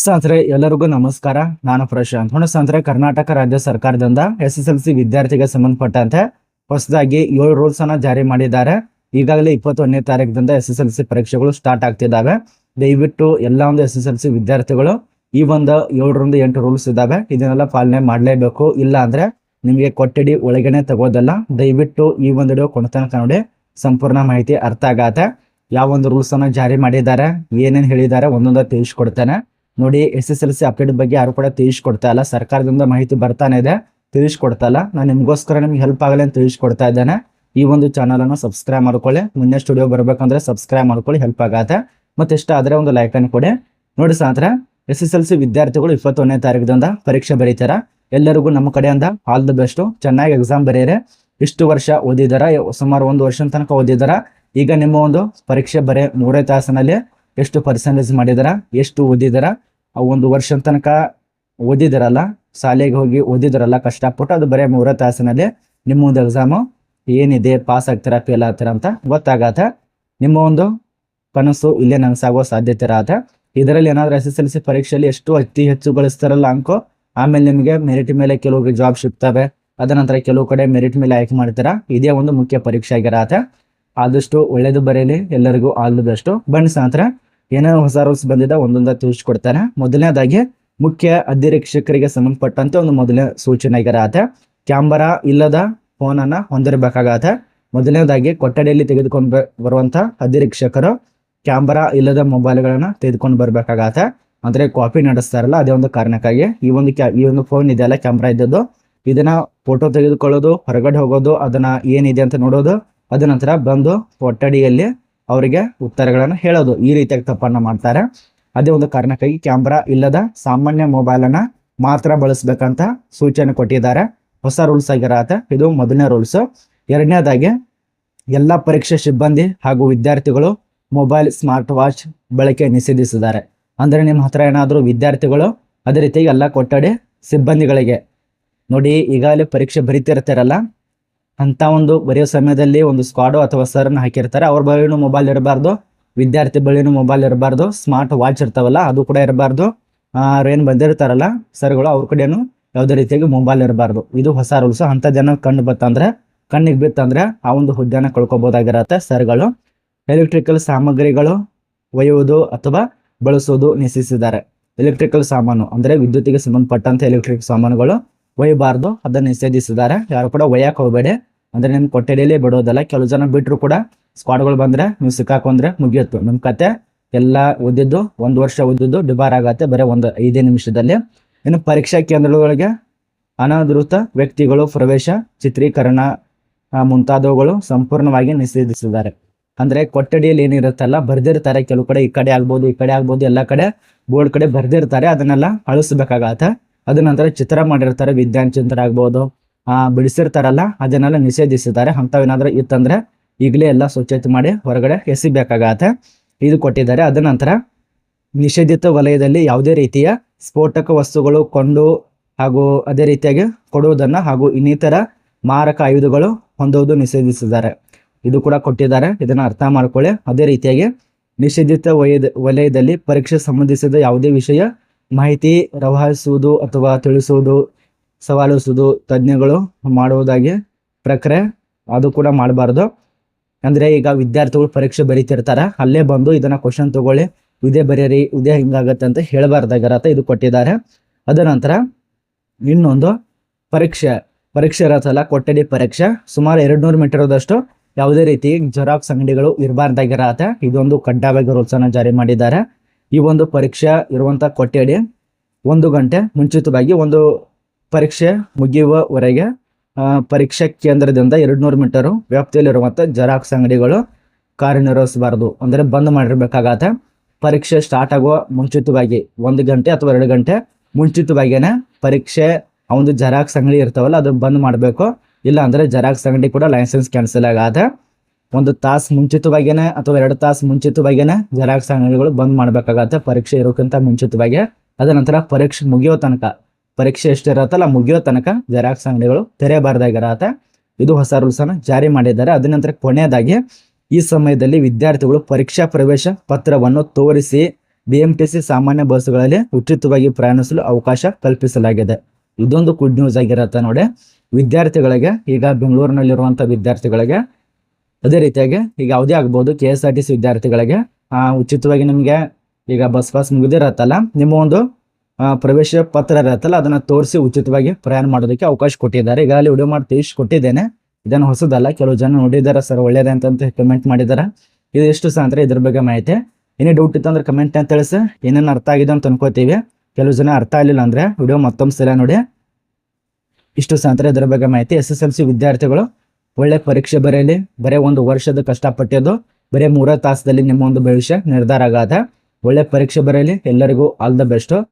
ಸ್ನೇಹಿತರೆ, ಎಲ್ಲರಿಗೂ ನಮಸ್ಕಾರ. ನಾನು ಪ್ರಶಾಂತ್. ಹೊಣ ಸ್ನೇಹಿತರೆ, ಕರ್ನಾಟಕ ರಾಜ್ಯ ಸರ್ಕಾರದಿಂದ ಎಸ್ ಎಸ್ ಎಲ್ ಸಿ ವಿದ್ಯಾರ್ಥಿಗೆ ಸಂಬಂಧಪಟ್ಟಂತೆ ಹೊಸದಾಗಿ ಏಳು ರೂಲ್ಸ್ ಅನ್ನ ಜಾರಿ ಮಾಡಿದ್ದಾರೆ. ಈಗಾಗಲೇ ಇಪ್ಪತ್ತೊಂದನೇ ತಾರೀಕಿನಿಂದ ಎಸ್ ಎಸ್ ಎಲ್ ಸಿ ಪರೀಕ್ಷೆಗಳು ಸ್ಟಾರ್ಟ್ ಆಗ್ತಿದ್ದಾವೆ. ದಯವಿಟ್ಟು ಎಲ್ಲ ಒಂದು ಎಸ್ ಎಸ್ ಎಲ್ ಸಿ ವಿದ್ಯಾರ್ಥಿಗಳು ಈ ಒಂದು ಏಳರಿಂದ ಎಂಟು ರೂಲ್ಸ್ ಇದ್ದಾವೆ. ಇದನ್ನೆಲ್ಲ ಪಾಲನೆ ಮಾಡಲೇಬೇಕು. ಇಲ್ಲ ಅಂದ್ರೆ ನಿಮಗೆ ಕೊಠಡಿ ಒಳಗೇನೆ ತಗೋದಲ್ಲ. ದಯವಿಟ್ಟು ಈ ಒಂದು ವಿಡಿಯೋ ಕೊಡ್ತಾನೆ ನೋಡಿ. ಸಂಪೂರ್ಣ ಮಾಹಿತಿ ಅರ್ಥ ಆಗತ್ತೆ. ಯಾವ ಒಂದು ರೂಲ್ಸ್ ಅನ್ನ ಜಾರಿ ಮಾಡಿದ್ದಾರೆ, ಏನೇನು ಹೇಳಿದ್ದಾರೆ ಒಂದೊಂದು ತಿಳಿಸ್ಕೊಡ್ತೇನೆ. ನೋಡಿ S S L C update ಬಗ್ಗೆ ಯಾರು ಕೂಡ ತಿಳಿಸ್ಕೊಡ್ತಾ ಇಲ್ಲ. ಸರ್ಕಾರದಿಂದ ಮಾಹಿತಿ ಬರ್ತಾನೆ ಇದೆ. ತಿಳಿಸ್ಕೊಡ್ತಾ ಇಲ್ಲ. ನಾನು ನಿಮಗೋಸ್ಕರ ನಿಮ್ಗೆ ಹೆಲ್ಪ್ ಆಗಲಿ ಅಂತ ತಿಳಿಸ್ಕೊಡ್ತಾ ಇದ್ದೇನೆ. ಈ ಒಂದು ಚಾನಲ್ ಅನ್ನು ಸಬ್ಸ್ಕ್ರೈಬ್ ಮಾಡ್ಕೊಳ್ಳಿ. ಮುಂದೆ ಸ್ಟುಡಿಯೋ ಬರಬೇಕಂದ್ರೆ ಸಬ್ಸ್ಕ್ರೈಬ್ ಮಾಡ್ಕೊಳ್ಳಿ. ಹೆಲ್ಪ್ ಆಗತ್ತೆ. ಮತ್ತೆ ಇಷ್ಟ ಆದ್ರೆ ಒಂದು ಲೈಕ್ ಅನ್ನು ಕೊಡಿ. ನೋಡಿ ಸಾಂತ್ರ ಎಸ್ ಎಸ್ ಎಲ್ ಸಿ ವಿದ್ಯಾರ್ಥಿಗಳು ಇಪ್ಪತ್ತೊಂದನೇ ತಾರೀಕದಿಂದ ಪರೀಕ್ಷೆ ಬರೀತಾರ. ಎಲ್ಲರಿಗೂ ನಮ್ಮ ಕಡೆಯಿಂದ ಆಲ್ ದ ಬೆಸ್ಟ್ ಚೆನ್ನಾಗಿ ಎಕ್ಸಾಮ್ ಬರೆಯರೆ ಇಷ್ಟು ವರ್ಷ ಓದಿದಾರ. ಸುಮಾರು ಒಂದು ವರ್ಷದ ತನಕ ಓದಿದಾರ. ಈಗ ನಿಮ್ಮ ಒಂದು ಪರೀಕ್ಷೆ ಬರೀ ಮೂರೇ ತಾಸಿನಲ್ಲಿ ಎಷ್ಟು ಪರ್ಸೆಂಟೇಜ್ ಮಾಡಿದಾರ, ಎಷ್ಟು ಓದಿದಾರ, ಆ ಒಂದು ವರ್ಷದ ತನಕ ಓದಿದಾರಲ್ಲ, ಶಾಲೆಗೆ ಹೋಗಿ ಓದಿದಾರಲ್ಲ ಕಷ್ಟಪಟ್ಟು ಅದು ಬರೀ ಮೂರ ತಾಸಿನಲ್ಲಿ ನಿಮ್ಮ ಒಂದು ಎಕ್ಸಾಮು ಏನಿದೆ ಪಾಸ್ ಆಗ್ತೀರಾ ಫೇಲ್ ಆಗ್ತೀರಾ ಅಂತ ಗೊತ್ತಾಗತ್ತ ನಿಮ್ಮ ಒಂದು ಕನಸು ಇಲ್ಲೇ ನನಸಾಗೋ ಸಾಧ್ಯತೆ ಇರತ್ತೆ ಇದರಲ್ಲಿ ಏನಾದ್ರೂ ಎಸ್ ಎಸ್ ಎಲ್ ಸಿ ಪರೀಕ್ಷೆಯಲ್ಲಿ ಎಷ್ಟು ಅತಿ ಹೆಚ್ಚು ಗಳಿಸ್ತಾರಲ್ಲ ಅಂಕೋ, ಆಮೇಲೆ ನಿಮಗೆ ಮೆರಿಟ್ ಮೇಲೆ ಕೆಲವು ಜಾಬ್ ಸಿಗ್ತವೆ, ಅದ ನಂತರ ಕೆಲವು ಕಡೆ ಮೆರಿಟ್ ಮೇಲೆ ಆಯ್ಕೆ ಮಾಡ್ತೀರಾ, ಇದೇ ಒಂದು ಮುಖ್ಯ ಪರೀಕ್ಷೆ ಆಗಿರತ್ತೆ ಆದಷ್ಟು ಒಳ್ಳೇದು ಬರೆಯಲಿ ಎಲ್ಲರಿಗೂ ಆಲ್ ದಿ ಬೆಸ್ಟು ಏನೇನು ಹೊಸ ರೂಲ್ಸ್ ಬಂದಿದೆ ಒಂದೊಂದ ತಿಳಿಸ್ಕೊಡ್ತಾನೆ. ಮೊದಲನೇದಾಗಿ, ಮುಖ್ಯ ಅಧಿರೀಕ್ಷಕರಿಗೆ ಸಂಬಂಧಪಟ್ಟಂತೆ ಒಂದು ಮೊದಲನೇ ಸೂಚನೆ ಆಗಿರತ್ತೆ ಕ್ಯಾಮರಾ ಇಲ್ಲದ ಫೋನ್ ಅನ್ನ ಹೊಂದಿರಬೇಕಾಗತ್ತೆ. ಮೊದಲನೇದಾಗಿ, ಕೊಠಡಿಯಲ್ಲಿ ತೆಗೆದುಕೊಂಡು ಬರುವಂತ ಅಧಿರೀಕ್ಷಕರು ಕ್ಯಾಮರಾ ಇಲ್ಲದ ಮೊಬೈಲ್ಗಳನ್ನು ತೆಗೆದುಕೊಂಡು ಬರಬೇಕಾಗತ್ತೆ. ಅಂದ್ರೆ ಕಾಪಿ ನಡೆಸ್ತಾರಲ್ಲ ಅದೇ ಒಂದು ಕಾರಣಕ್ಕಾಗಿ. ಈ ಒಂದು ಈ ಒಂದು ಫೋನ್ ಇದೆಯಲ್ಲ ಕ್ಯಾಮ್ರಾ ಇದ್ದದ್ದು. ಇದನ್ನ ಫೋಟೋ ತೆಗೆದುಕೊಳ್ಳೋದು, ಹೊರಗಡೆ ಹೋಗೋದು, ಅದನ್ನ ಏನಿದೆ ಅಂತ ನೋಡೋದು, ಅದ ನಂತರ ಬಂದು ಕೊಠಡಿಯಲ್ಲಿ ಅವರಿಗೆ ಉತ್ತರಗಳನ್ನು ಹೇಳೋದು. ಈ ರೀತಿಯಾಗಿ ತಪ್ಪನ್ನ ಮಾಡ್ತಾರೆ. ಅದೇ ಒಂದು ಕಾರಣಕ್ಕಾಗಿ ಕ್ಯಾಮ್ರಾ ಇಲ್ಲದ ಸಾಮಾನ್ಯ ಮೊಬೈಲನ್ನು ಮಾತ್ರ ಬಳಸಬೇಕಂತ ಸೂಚನೆ ಕೊಟ್ಟಿದ್ದಾರೆ. ಹೊಸ ರೂಲ್ಸ್ ಆಗಿರತ್ತೆ. ಇದು ಮೊದಲನೇ ರೂಲ್ಸ್. ಎರಡನೇದಾಗಿ, ಎಲ್ಲ ಪರೀಕ್ಷೆ ಸಿಬ್ಬಂದಿ ಹಾಗೂ ವಿದ್ಯಾರ್ಥಿಗಳು ಮೊಬೈಲ್ ಸ್ಮಾರ್ಟ್ ವಾಚ್ ಬಳಕೆ ನಿಷೇಧಿಸಿದ್ದಾರೆ. ಅಂದ್ರೆ ನಿಮ್ಮ ಹತ್ರ ಏನಾದರೂ ವಿದ್ಯಾರ್ಥಿಗಳು ಅದೇ ರೀತಿಯಾಗಿ ಎಲ್ಲ ಕೊಠಡಿ ಸಿಬ್ಬಂದಿಗಳಿಗೆ. ನೋಡಿ, ಈಗಾಗಲೇ ಪರೀಕ್ಷೆ ಬರೀತಿರ್ತಾರಲ್ಲ. ಅಂತ ಒಂದು ಬರೆಯೋ ಸಮಯದಲ್ಲಿ ಒಂದು ಸ್ಕ್ವಾಡು ಅಥವಾ ಸರ್ನ ಹಾಕಿರ್ತಾರೆ. ಅವ್ರ ಬಳಿನೂ ಮೊಬೈಲ್ ಇರಬಾರ್ದು. ವಿದ್ಯಾರ್ಥಿ ಬಳಿನೂ ಮೊಬೈಲ್ ಇರಬಾರ್ದು. ಸ್ಮಾರ್ಟ್ ವಾಚ್ ಇರ್ತಾವಲ್ಲ, ಅದು ಕೂಡ ಇರಬಾರ್ದು. ಅವ್ರೇನು ಬಂದಿರ್ತಾರಲ್ಲ ಸರ್ಗಳು ಅವ್ರ ಕಡೆನು ಯಾವುದೇ ರೀತಿಯಾಗಿ ಮೊಬೈಲ್ ಇರಬಾರ್ದು. ಇದು ಹೊಸ ರೂಲ್ಸ್ ಅಂತ ಜನ ಕಣ್ಣು ಬತ್ತಂದ್ರೆ ಕಣ್ಣಿಗೆ ಬಿತ್ತಂದ್ರೆ ಆ ಒಂದು ಹುದ್ದೆನ ಕಳ್ಕೊಬೋದಾಗಿರತ್ತೆ ಸರ್ಗಳು ಎಲೆಕ್ಟ್ರಿಕಲ್ ಸಾಮಗ್ರಿಗಳು ಒಯ್ಯುವುದು ಅಥವಾ ಬಳಸುವುದು ನಿಶ್ಚಿಸಿದ್ದಾರೆ ಎಲೆಕ್ಟ್ರಿಕಲ್ ಸಾಮಾನು, ಅಂದ್ರೆ ವಿದ್ಯುತ್ತಿಗೆ ಸಂಬಂಧಪಟ್ಟಂತ ಎಲೆಕ್ಟ್ರಿಕ್ ಸಾಮಾನುಗಳು. ಒಯ್ಯಬಾರ್ದು ಅದನ್ನ ನಿಷೇಧಿಸಿದ್ದಾರೆ. ಯಾರು ಕೂಡ ಒಯ್ಯಕ್ ಹೋಗಬೇಡಿ. ಅಂದ್ರೆ ನಿಮ್ ಕೊಠಡಿಯಲ್ಲಿ ಬಿಡೋದಲ್ಲ, ಕೆಲವು ಜನ ಬಿಟ್ರು ಕೂಡ ಸ್ಕ್ವಾಡ್ಗಳು ಬಂದ್ರೆ ನೀವು ಸಿಕ್ಕಾಕೊಂಡ್ರೆ ಮುಗಿಯುತ್ತು. ನಿಮ್ ಕತೆ ಎಲ್ಲ ಓದಿದ್ದು ಒಂದು ವರ್ಷ ಓದಿದ್ದು ಡಿಬಾರ್ ಆಗತ್ತೆ ಬರೀ ಒಂದು ಐದೇ ನಿಮಿಷದಲ್ಲಿ. ಇನ್ನು ಪರೀಕ್ಷಾ ಕೇಂದ್ರಗಳಿಗೆ ಅನಧಿಕೃತ ವ್ಯಕ್ತಿಗಳು ಪ್ರವೇಶ, ಚಿತ್ರೀಕರಣ ಮುಂತಾದವುಗಳು ಸಂಪೂರ್ಣವಾಗಿ ನಿಷೇಧಿಸಿದ್ದಾರೆ. ಅಂದ್ರೆ ಕೊಠಡಿಯಲ್ಲಿ ಏನಿರುತ್ತಲ್ಲ, ಬರ್ದಿರ್ತಾರೆ. ಕೆಲವು ಕಡೆ ಈ ಕಡೆ ಆಗ್ಬೋದು, ಈ ಕಡೆ ಆಗ್ಬೋದು, ಎಲ್ಲ ಕಡೆ ಬೋರ್ಡ್ ಕಡೆ ಬರ್ದಿರ್ತಾರೆ. ಅದನ್ನೆಲ್ಲ ಅಳಿಸ್ಬೇಕಾಗತ್ತೆ. ಅದ ನಂತರ ಚಿತ್ರ ಮಾಡಿರ್ತಾರೆ ಚಿಂತನ ಆಗ್ಬೋದು ಆ, ಬಿಡಿಸಿರ್ತಾರಲ್ಲ, ಅದನ್ನೆಲ್ಲ ನಿಷೇಧಿಸಿದ್ದಾರೆ. ಅಂಥವೇನಾದ್ರೂ ಇತ್ತಂದ್ರೆ ಈಗಲೇ ಎಲ್ಲ ಸ್ವಚ್ಛತೆ ಮಾಡಿ ಹೊರಗಡೆ ಎಸಿಬೇಕಾಗತ್ತೆ. ಇದು ಕೊಟ್ಟಿದ್ದಾರೆ. ಅದ ನಂತರ ನಿಷೇಧಿತ ವಲಯದಲ್ಲಿ ಯಾವುದೇ ರೀತಿಯ ಸ್ಫೋಟಕ ವಸ್ತುಗಳು ಕೊಂಡು ಹಾಗೂ ಅದೇ ರೀತಿಯಾಗಿ ಕೊಡುವುದನ್ನು ಹಾಗೂ ಇನ್ನಿತರ ಮಾರಕ ಆಯುಧಗಳು ಹೊಂದುವುದು ನಿಷೇಧಿಸಿದ್ದಾರೆ. ಇದು ಕೂಡ ಕೊಟ್ಟಿದ್ದಾರೆ. ಇದನ್ನ ಅರ್ಥ ಮಾಡ್ಕೊಳ್ಳಿ. ಅದೇ ರೀತಿಯಾಗಿ ನಿಷೇಧಿತ ವಲಯದ ವಲಯದಲ್ಲಿ ಪರೀಕ್ಷೆ ಸಂಬಂಧಿಸಿದ ಯಾವುದೇ ವಿಷಯ ಮಾಹಿತಿ, ರವಾನಿಸುವುದು ಅಥವಾ ತಿಳಿಸುವುದು, ಸವಾಲಿಸುವುದು ತಜ್ಞಗಳು ಮಾಡುವುದಾಗಿ ಪ್ರಕ್ರಿಯೆ ಅದು ಕೂಡ ಮಾಡಬಾರ್ದು. ಅಂದರೆ ಈಗ ವಿದ್ಯಾರ್ಥಿಗಳು ಪರೀಕ್ಷೆ ಬರೀತಿರ್ತಾರೆ, ಅಲ್ಲೇ ಬಂದು ಇದನ್ನು ಕ್ವಶನ್ ತೊಗೊಳ್ಳಿ, ಇದೇ ಬರೆಯರಿ ಇದೇ ಹಿಂಗಾಗತ್ತೆ ಅಂತ ಹೇಳಬಾರ್ದಾಗಿರತ್ತೆ, ಇದು ಕೊಟ್ಟಿದ್ದಾರೆ. ಅದ ನಂತರ ಇನ್ನೊಂದು ಪರೀಕ್ಷೆ ಪರೀಕ್ಷೆ ಇರತ್ತಲ್ಲ, ಕೊಠಡಿ ಪರೀಕ್ಷೆ. ಸುಮಾರು ಎರಡು ನೂರು ಮೀಟರ್ದಷ್ಟು ಯಾವುದೇ ರೀತಿ ಜೆರಾಕ್ಸ್ ಅಂಗಡಿಗಳು ಇರಬಾರ್ದಾಗಿರತ್ತೆ. ಇದೊಂದು ಕಡ್ಡಾಯವಾಗಿ ರೂಲ್ಸ್ ಅನ್ನ ಜಾರಿ ಮಾಡಿದ್ದಾರೆ. ಈ ಒಂದು ಪರೀಕ್ಷೆ ಇರುವಂತ ಕೊಠಡಿ ಒಂದು ಗಂಟೆ ಮುಂಚಿತವಾಗಿ ಒಂದು ಪರೀಕ್ಷೆ ಮುಗಿಯುವವರೆಗೆ ಪರೀಕ್ಷಾ ಕೇಂದ್ರದಿಂದ ಎರಡು ನೂರು ಮೀಟರ್ ವ್ಯಾಪ್ತಿಯಲ್ಲಿರುವಂತ ಜೆರಾಕ್ಸ್ ಅಂಗಡಿಗಳು ಕಾರ್ಯನಿರ್ವಹಿಸಬಾರದು. ಅಂದರೆ ಬಂದ್ ಮಾಡಿರ್ಬೇಕಾಗತ್ತೆ. ಪರೀಕ್ಷೆ ಸ್ಟಾರ್ಟ್ ಆಗುವ ಮುಂಚಿತವಾಗಿ ಒಂದು ಗಂಟೆ ಅಥವಾ ಎರಡು ಗಂಟೆ ಮುಂಚಿತವಾಗಿನೇ ಪರೀಕ್ಷೆ, ಆ ಒಂದು ಜೆರಾಕ್ಸ್ ಅಂಗಡಿ ಇರ್ತಾವಲ್ಲ ಅದು ಬಂದ್ ಮಾಡಬೇಕು. ಇಲ್ಲ ಅಂದ್ರೆ ಜೆರಾಕ್ಸ್ ಅಂಗಡಿ ಕೂಡ ಲೈಸೆನ್ಸ್ ಕ್ಯಾನ್ಸಲ್ ಆಗತ್ತೆ. ಒಂದು ತಾಸು ಮುಂಚಿತವಾಗಿನೇ ಅಥವಾ ಎರಡು ತಾಸು ಮುಂಚಿತವಾಗಿನೇ ಜೆರಾಕ್ಸ್ ಅಂಗಡಿಗಳು ಬಂದ್ ಮಾಡಬೇಕಾಗತ್ತೆ, ಪರೀಕ್ಷೆ ಇರೋಕ್ಕಿಂತ ಮುಂಚಿತವಾಗಿ ಅದ ನಂತರ ಪರೀಕ್ಷೆ ಮುಗಿಯೋ ತನಕ, ಪರೀಕ್ಷೆ ಎಷ್ಟಿರತ್ತಲ್ಲ ಮುಗಿಯೋ ತನಕ ಜೆರಾಕ್ಸ್ ಅಂಗಡಿಗಳು ತೆರೆಯಬಾರ್ದಾಗಿರತ್ತೆ ಇದು ಹೊಸ ರೂಲ್ಸ್ ಅನ್ನು ಜಾರಿ ಮಾಡಿದ್ದಾರೆ. ಅದ ನಂತರ ಕೊನೆಯದಾಗಿ, ಈ ಸಮಯದಲ್ಲಿ ವಿದ್ಯಾರ್ಥಿಗಳು ಪರೀಕ್ಷಾ ಪ್ರವೇಶ ಪತ್ರವನ್ನು ತೋರಿಸಿ ಬಿಎಂಟಿಸಿ ಸಾಮಾನ್ಯ ಬಸ್ಗಳಲ್ಲಿ ಉಚಿತವಾಗಿ ಪ್ರಯಾಣಿಸಲು ಅವಕಾಶ ಕಲ್ಪಿಸಲಾಗಿದೆ. ಇದೊಂದು ಗುಡ್ ನ್ಯೂಸ್ ಆಗಿರತ್ತೆ ನೋಡಿ. ವಿದ್ಯಾರ್ಥಿಗಳಿಗೆ ಈಗ ಬೆಂಗಳೂರಿನಲ್ಲಿರುವಂಥ ವಿದ್ಯಾರ್ಥಿಗಳಿಗೆ ಅದೇ ರೀತಿಯಾಗಿ ಈಗ ಯಾವುದೇ ಆಗ್ಬೋದು K S R T C ವಿದ್ಯಾರ್ಥಿಗಳಿಗೆ ಉಚಿತವಾಗಿ ನಿಮಗೆ ಈಗ ಬಸ್ ಪಾಸ್ ಮುಗಿದಿರತ್ತಲ್ಲ, ನಿಮ್ಮ ಒಂದು ಪ್ರವೇಶ ಪತ್ರ ಇರತ್ತಲ್ಲ, ಅದನ್ನ ತೋರಿಸಿ ಉಚಿತವಾಗಿ ಪ್ರಯಾಣ ಮಾಡೋದಕ್ಕೆ ಅವಕಾಶ ಕೊಟ್ಟಿದ್ದಾರೆ. ಈಗಾಗಲೇ ವಿಡಿಯೋ ಮಾಡಿ ತಿಳಿಸಿ ಕೊಟ್ಟಿದ್ದೇನೆ ಇದನ್ನು ಹೊಸದಲ್ಲ, ಕೆಲವು ಜನ ನೋಡಿದ್ದಾರೆ, ಸರ್, ಒಳ್ಳೇದೇ ಅಂತ ಕಮೆಂಟ್ ಮಾಡಿದ್ದಾರೆ. ಇದು ಎಷ್ಟು ಅಂದ್ರೆ ಇದ್ರ ಬಗ್ಗೆ ಮಾಹಿತಿ. ಏನೇ ಡೌಟ್ ಇತ್ತು ಅಂದ್ರೆ ಕಮೆಂಟ್ ಅಂತ ತಿಳಿಸಿ. ಏನೇನು ಅರ್ಥ ಆಗಿದೆ ಅಂತ ಅನ್ಕೋತೀವಿ. ಕೆಲವು ಜನ ಅರ್ಥ ಆಗಲಿಲ್ಲ ಅಂದ್ರೆ ವಿಡಿಯೋ ಮತ್ತೊಂದು ಸಲ ನೋಡಿ. ಇಷ್ಟು ಅಂದ್ರೆ ಇದ್ರ ಬಗ್ಗೆ ಮಾಹಿತಿ. ಎಸ್ ಎಸ್ ಎಲ್ ಸಿ ವಿದ್ಯಾರ್ಥಿಗಳು ಒಳ್ಳೆ ಪರೀಕ್ಷೆ ಬರೆಯಲಿ. ಬರೀ ಒಂದು ವರ್ಷದ ಕಷ್ಟಪಟ್ಟಿದ್ದು, ಬರೀ ಮೂರೇ ತಾಸದಲ್ಲಿ ನಿಮ್ಮ ಒಂದು ಭವಿಷ್ಯ ನಿರ್ಧಾರ ಆಗದ. ಒಳ್ಳೆ ಪರೀಕ್ಷೆ ಬರೆಯಲಿ. ಎಲ್ಲರಿಗೂ ಆಲ್ ದ ಬೆಸ್ಟ್